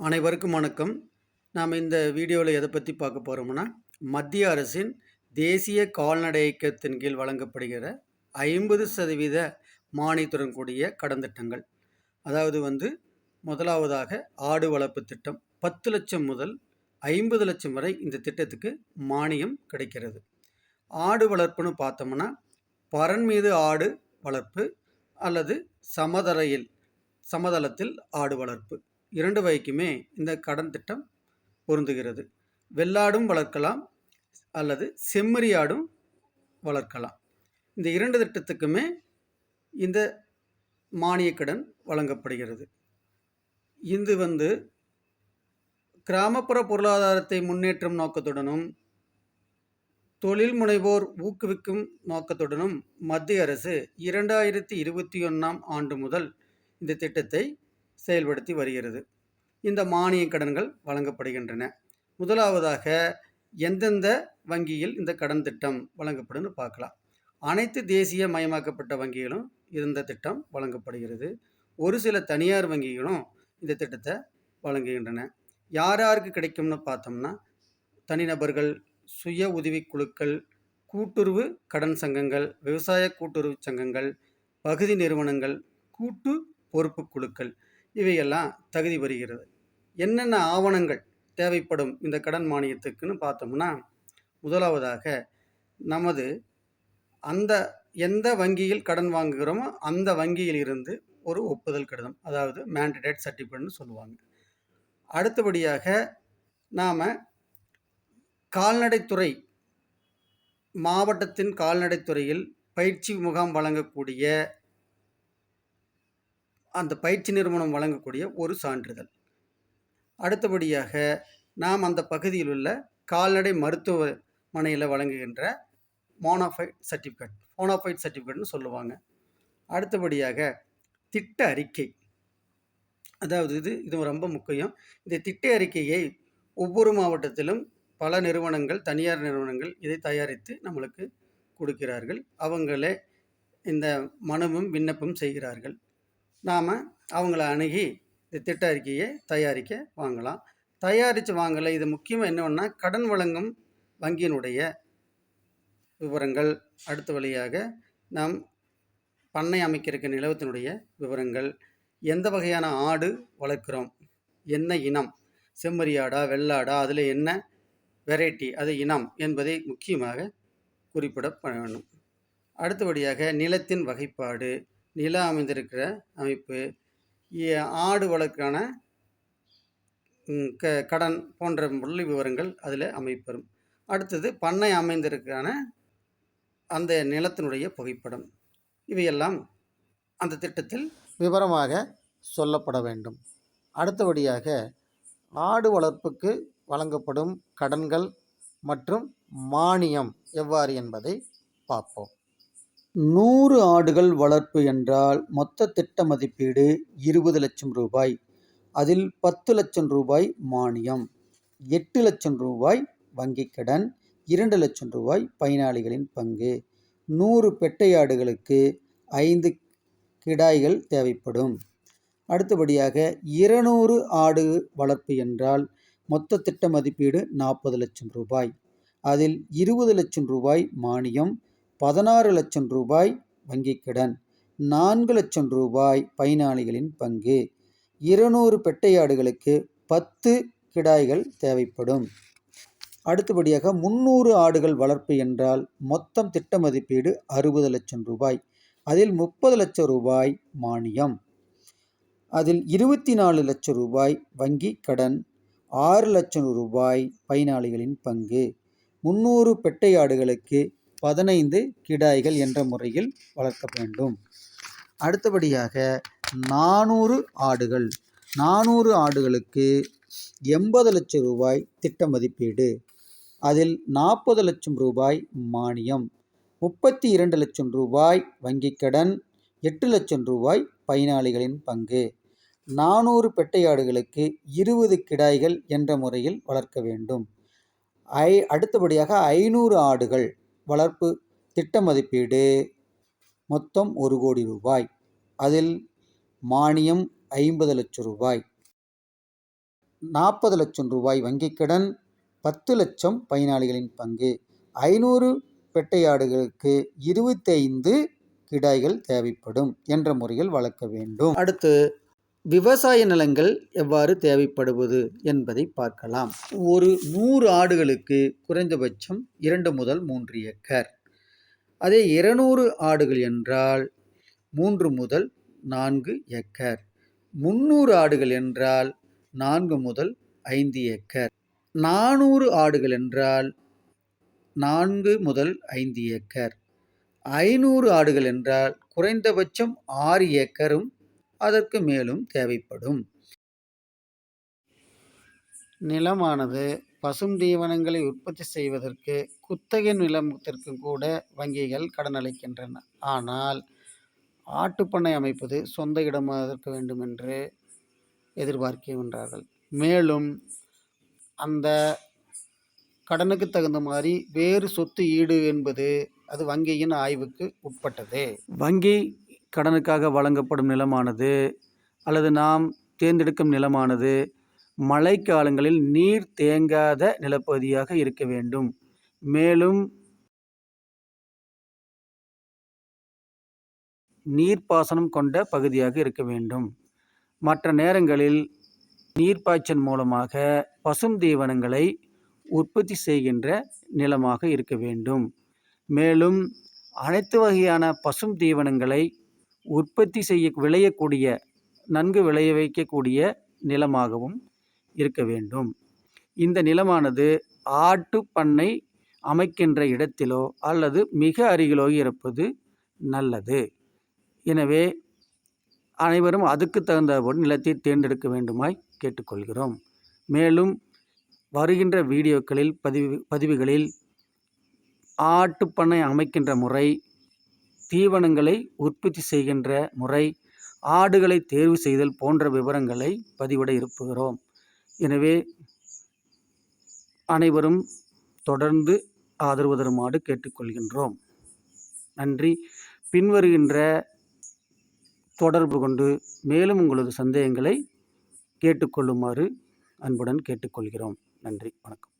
அனைவருக்கும் வணக்கம். நாம் இந்த வீடியோவில் எதை பற்றி பார்க்க போகிறோம்னா மத்திய அரசின் தேசிய கால்நடை இயக்கத்தின் கீழ் வழங்கப்படுகிற ஐம்பது சதவீத மானியத்துடன் கூடிய கடன் திட்டங்கள் அதாவது வந்து முதலாவதாக ஆடு வளர்ப்பு திட்டம் பத்து லட்சம் முதல் ஐம்பது லட்சம் வரை இந்த திட்டத்துக்கு மானியம் கிடைக்கிறது. ஆடு வளர்ப்புன்னு பார்த்தோம்னா பரன் மீது ஆடு வளர்ப்பு அல்லது சமதரையில் சமதளத்தில் ஆடு வளர்ப்பு. இரண்டு வகைக்குமே இந்த கடன் திட்டம் பொருந்துகிறது. வெள்ளாடும் வளர்க்கலாம் அல்லது செம்மறியாடும் வளர்க்கலாம். இந்த இரண்டு திட்டத்துக்குமே இந்த மானியக் கடன் வழங்கப்படுகிறது. இது வந்து கிராமப்புற பொருளாதாரத்தை முன்னேற்றும் நோக்கத்துடனும் தொழில் முனைவோர் ஊக்குவிக்கும் நோக்கத்துடனும் மத்திய அரசு இரண்டாயிரத்தி இருபத்தி ஒன்றாம் ஆண்டு முதல் இந்த திட்டத்தை செயல்படுத்தி வருகிறது. இந்த மானிய கடன்கள் வழங்கப்படுகின்றன. முதலாவதாக எந்தெந்த வங்கியில் இந்த கடன் திட்டம் வழங்கப்படும்னு பார்க்கலாம். அனைத்து தேசிய மயமாக்கப்பட்ட வங்கிகளும் இந்த திட்டம் வழங்கப்படுகிறது. ஒரு சில தனியார் வங்கிகளும் இந்த திட்டத்தை வழங்குகின்றன. யார் யாருக்கு கிடைக்கும்னு பார்த்தோம்னா தனிநபர்கள் சுய உதவிக்குழுக்கள் கூட்டுறவு கடன் சங்கங்கள் விவசாய கூட்டுறவு சங்கங்கள் பகுதி நிறுவனங்கள் கூட்டு பொறுப்பு குழுக்கள். இவையெல்லாம் தகுதி வருகிறது என்னென்ன ஆவணங்கள் தேவைப்படும் இந்த கடன் மானியத்துக்குன்னு பார்த்தோம்னா முதலாவதாக நமது அந்த எந்த வங்கியில் கடன் வாங்குகிறோமோ அந்த வங்கியில் இருந்து ஒரு ஒப்புதல் கடிதம் அதாவது மேண்டடேட் சர்டிஃபிகேட்னு சொல்லுவாங்க. அடுத்தபடியாக நாம் கால்நடைத்துறை மாவட்டத்தின் கால்நடைத்துறையில் பயிற்சி முகாம் வழங்கக்கூடிய அந்த பயிற்சி நிறுவனம் வழங்கக்கூடிய ஒரு சான்றிதழ். அடுத்தபடியாக நாம் அந்த பகுதியில் உள்ள கால்நடை மருத்துவமனையில் வழங்குகின்ற மோனோஃபைட் சர்டிஃபிகேட் மோனோஃபைட் சர்டிஃபிகேட்னு சொல்லுவாங்க. அடுத்தபடியாக திட்ட அறிக்கை. அதாவது இது இது ரொம்ப முக்கியம். இந்த திட்ட அறிக்கையை ஒவ்வொரு மாவட்டத்திலும் பல நிறுவனங்கள் தனியார் நிறுவனங்கள் இதை தயாரித்து நம்மளுக்கு கொடுக்கிறார்கள். அவங்களே இந்த மனுவும் விண்ணப்பம் செய்கிறார்கள். நாம் அவங்கள அணுகி இந்த திட்ட அறிக்கையை தயாரிக்க வாங்கலாம். தயாரித்து வாங்கலை. இது முக்கியமாக என்னன்னா கடன் வழங்கும் வங்கியினுடைய விவரங்கள். அடுத்த வழியாக நாம் பண்ணை அமைக்கிறக்க நிலவத்தினுடைய விவரங்கள். எந்த வகையான ஆடு வளர்க்குறோம்? என்ன இனம்? செம்மறியாடா வெள்ளாடா அதில் என்ன வெரைட்டி அது இனம் என்பதை முக்கியமாக குறிப்பிட வேண்டும் அடுத்தபடியாக நிலத்தின் வகைப்பாடு. நிலம் அமைந்திருக்கிற அமைப்பு ஆடு வளர்க்கான க கடன் போன்ற புள்ளி விவரங்கள் அதில் அமைப்பெறும். அடுத்தது பண்ணை அமைந்திருக்கான அந்த நிலத்தினுடைய புகைப்படம். இவையெல்லாம் அந்த திட்டத்தில் விவரமாக சொல்லப்பட வேண்டும். அடுத்தபடியாக ஆடு வளர்ப்புக்கு வழங்கப்படும் கடன்கள் மற்றும் மானியம் எவ்வாறு என்பதை பார்ப்போம். நூறு ஆடுகள் வளர்ப்பு என்றால் மொத்த திட்ட மதிப்பீடு இருபது லட்சம் ரூபாய். அதில் பத்து லட்சம் ரூபாய் மானியம் எட்டு லட்சம் ரூபாய் வங்கிக் கடன் இரண்டு லட்சம் ரூபாய் பயனாளிகளின் பங்கு. நூறு பெட்டை ஆடுகளுக்கு ஐந்து கிடாய்கள் தேவைப்படும். அடுத்தபடியாக இருநூறு ஆடு வளர்ப்பு என்றால் மொத்த திட்ட மதிப்பீடு நாற்பது லட்சம் ரூபாய். அதில் இருபது லட்சம் ரூபாய் மானியம் பதினாறு லட்சம் ரூபாய் வங்கிக் கடன் நான்கு லட்சம் ரூபாய் பயனாளிகளின் பங்கு. இருநூறு பெட்டையாடுகளுக்கு பத்து கிடாய்கள் தேவைப்படும். அடுத்தபடியாக முந்நூறு ஆடுகள் வளர்ப்பு என்றால் மொத்தம் திட்ட மதிப்பீடு அறுபது லட்சம் ரூபாய் அதில் முப்பது லட்சம் ரூபாய் மானியம். அதில் இருபத்தி நாலு லட்சம் ரூபாய் வங்கி கடன் ஆறு லட்சம் ரூபாய் பயனாளிகளின் பங்கு. முந்நூறு பெட்டையாடுகளுக்கு பதினைந்து கிடாய்கள் என்ற முறையில் வளர்க்க வேண்டும். அடுத்தபடியாக நானூறு ஆடுகள். நானூறு ஆடுகளுக்கு எண்பது லட்சம் ரூபாய் திட்ட மதிப்பீடு. அதில் நாற்பது லட்சம் ரூபாய் மானியம். முப்பத்தி இரண்டு லட்சம் ரூபாய் வங்கிக் கடன். எட்டு லட்சம் ரூபாய் பயனாளிகளின் பங்கு. நானூறு பெட்டையாடுகளுக்கு இருபது கிடாய்கள் என்ற முறையில் வளர்க்க வேண்டும். ஐ அடுத்தபடியாக ஐநூறு ஆடுகள். வளர்ப்பு திட்ட மதிப்பீடு மொத்தம் ஒரு கோடி ரூபாய். அதில் மானியம் ஐம்பது லட்சம் ரூபாய். நாற்பது லட்சம் ரூபாய் வங்கிக் கடன் பத்து லட்சம் பயனாளிகளின் பங்கு. ஐநூறு பெட்டையாடுகளுக்கு இருபத்தைந்து கிடாய்கள் தேவைப்படும் என்ற முறையில் வளர்க்க வேண்டும். அடுத்து விவசாய நிலங்கள் எவ்வாறு தேவைப்படுவது என்பதை பார்க்கலாம். ஒரு நூறு ஆடுகளுக்கு குறைந்தபட்சம் இரண்டு முதல் மூன்று ஏக்கர். அதே இருநூறு ஆடுகள் என்றால் மூன்று முதல் நான்கு ஏக்கர். முந்நூறு ஆடுகள் என்றால் நான்கு முதல் ஐந்து ஏக்கர். நானூறு ஆடுகள் என்றால் நான்கு முதல் ஐந்து ஏக்கர். ஐநூறு ஆடுகள் என்றால் குறைந்தபட்சம் ஆறு ஏக்கரும் அதற்கு மேலும் தேவைப்படும். நிலமானது பசும் தீவனங்களை உற்பத்தி செய்வதற்கு குத்தகை நிலத்திற்கு கூட வங்கிகள் கடன் அளிக்கின்றன. ஆனால் ஆட்டுப்பண்ணை அமைப்பது சொந்த இடமாக இருக்க வேண்டும் என்று எதிர்பார்க்கின்றார்கள் மேலும் அந்த கடனுக்கு தகுந்த மாதிரி வேறு சொத்து ஈடு என்பது அது வங்கியின் ஆய்வுக்கு உட்பட்டது. வங்கி கடனுக்காக வழங்கப்படும் நிலமானது அல்லது நாம் தேர்ந்தெடுக்கும் நிலமானது மழைக்காலங்களில் நீர் தேங்காத நிலப்பகுதியாக இருக்க வேண்டும். மேலும் நீர்ப்பாசனம் கொண்ட பகுதியாக இருக்க வேண்டும். மற்ற நேரங்களில் நீர்ப்பாய்ச்சல் மூலமாக பசும் தீவனங்களை உற்பத்தி செய்கின்ற நிலமாக இருக்க வேண்டும். மேலும் அனைத்து வகையான பசும் தீவனங்களை உற்பத்தி செய்ய விளையக்கூடிய நன்கு விளைய வைக்கக்கூடிய நிலமாகவும் இருக்க வேண்டும். இந்த நிலமானது ஆட்டு பண்ணை அமைக்கின்ற இடத்திலோ அல்லது மிக அருகிலோ இருப்பது நல்லது. எனவே அனைவரும் அதுக்கு தகுந்தபோது நிலத்தை தேர்ந்தெடுக்க வேண்டுமாய் கேட்டுக்கொள்கிறோம். மேலும் வருகின்ற வீடியோக்களில் பதிவு பதிவுகளில் ஆட்டுப்பண்ணை அமைக்கின்ற முறை தீவனங்களை உற்பத்தி செய்கின்ற முறை ஆடுகளை தேர்வு செய்தல் போன்ற விவரங்களை பதிவிட இருப்புகிறோம் எனவே அனைவரும் தொடர்ந்து ஆதரவு தருமாறு கேட்டுக்கொள்கின்றோம். நன்றி. பின்வருகின்ற தொடர்பு கொண்டு மேலும் உங்களது சந்தேகங்களை கேட்டுக்கொள்ளுமாறு அன்புடன் கேட்டுக்கொள்கிறோம். நன்றி. வணக்கம்.